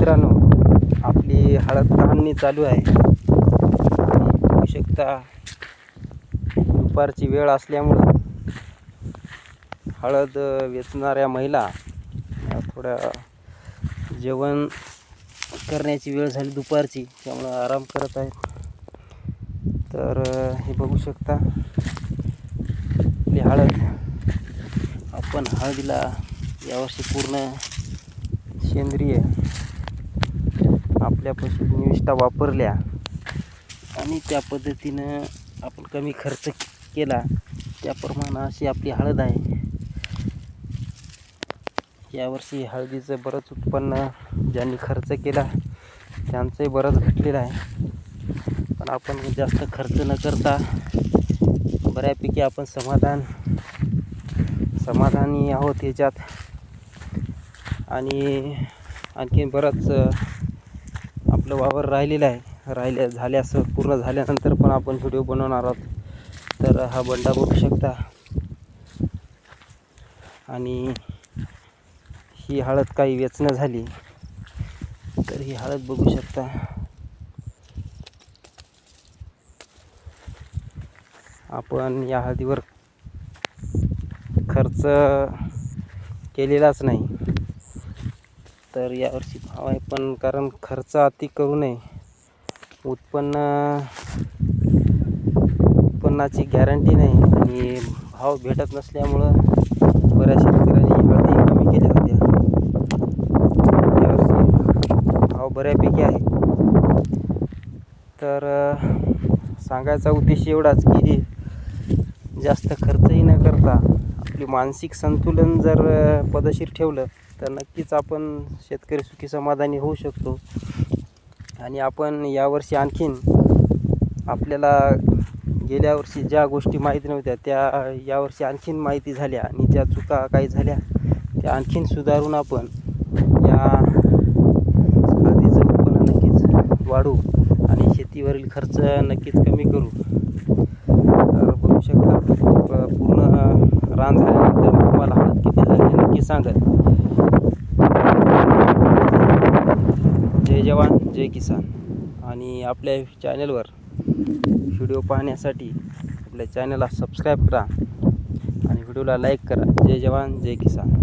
मित्रांनो आपली हळद काढणी चालू आहे. बघू शकता दुपारची वेळ असल्यामुळं हळद वेचणाऱ्या महिला थोड्या जेवण करण्याची वेळ झाली दुपारची त्यामुळं आराम करत आहेत. तर हे बघू शकता आपली हळद. आपण हळदीला यावर्षी पूर्ण सेंद्रिय आपल्यापाशी निविष्ठा वापरल्या आणि त्या पद्धतीनं आपण कमी खर्च केला. त्याप्रमाणे अशी आपली हळद आहे. यावर्षी हळदीचं बरंच उत्पन्न ज्यांनी खर्च केला त्यांचंही बरंच घटलेलं आहे. पण आपण जास्त खर्च न करता बऱ्यापैकी आपण समाधान समाधानी आहोत याच्यात आणि आणखी बरंच आपलं वावर राहिलेलं आहे. राहिले झाल्यास पूर्ण झाल्यानंतर पण आपण व्हिडिओ बनवणार आहोत. तर हा बंडा बघू शकता. आणि ही हळद काही वेचणं झाली. तर ही हळद बघू शकता. आपण या हळदीवर खर्च केलेलाच नाही. तर यावर्षी भाव आहे पण कारण खर्च अति करू नये. उत्पन्न उत्पन्नाची गॅरंटी नाही आणि भाव भेटत नसल्यामुळं बऱ्याच शेतकऱ्यांनी हळदी कमी केल्या होत्या. यावर्षी भाव बऱ्यापैकी आहे. तर सांगायचा उद्देश एवढाच की जास्त खर्चही न करता आपली मानसिक संतुलन जर पदशीर ठेवलं तर नक्कीच आपण शेतकरी सुखी समाधानी होऊ शकतो. आणि आपण यावर्षी आणखीन आपल्याला गेल्या वर्षी ज्या गोष्टी माहीत नव्हत्या त्या यावर्षी आणखीन माहिती झाल्या आणि ज्या चुका काही झाल्या त्या आणखीन सुधारून आपण या हळदीचं उत्पन्न नक्कीच वाढवू आणि शेतीवरील खर्च नक्कीच कमी करू. तर बघू शकता पूर्ण रान झाल्यानंतर मी तुम्हाला हळद किती झाली हे नक्की सांगत जय जवान जय किसान. आणि आपल्या चॅनलवर व्हिडिओ पाहण्यासाठी आपल्या चॅनलला सबस्क्राईब करा आणि व्हिडिओला लाईक करा. जय जवान जय किसान.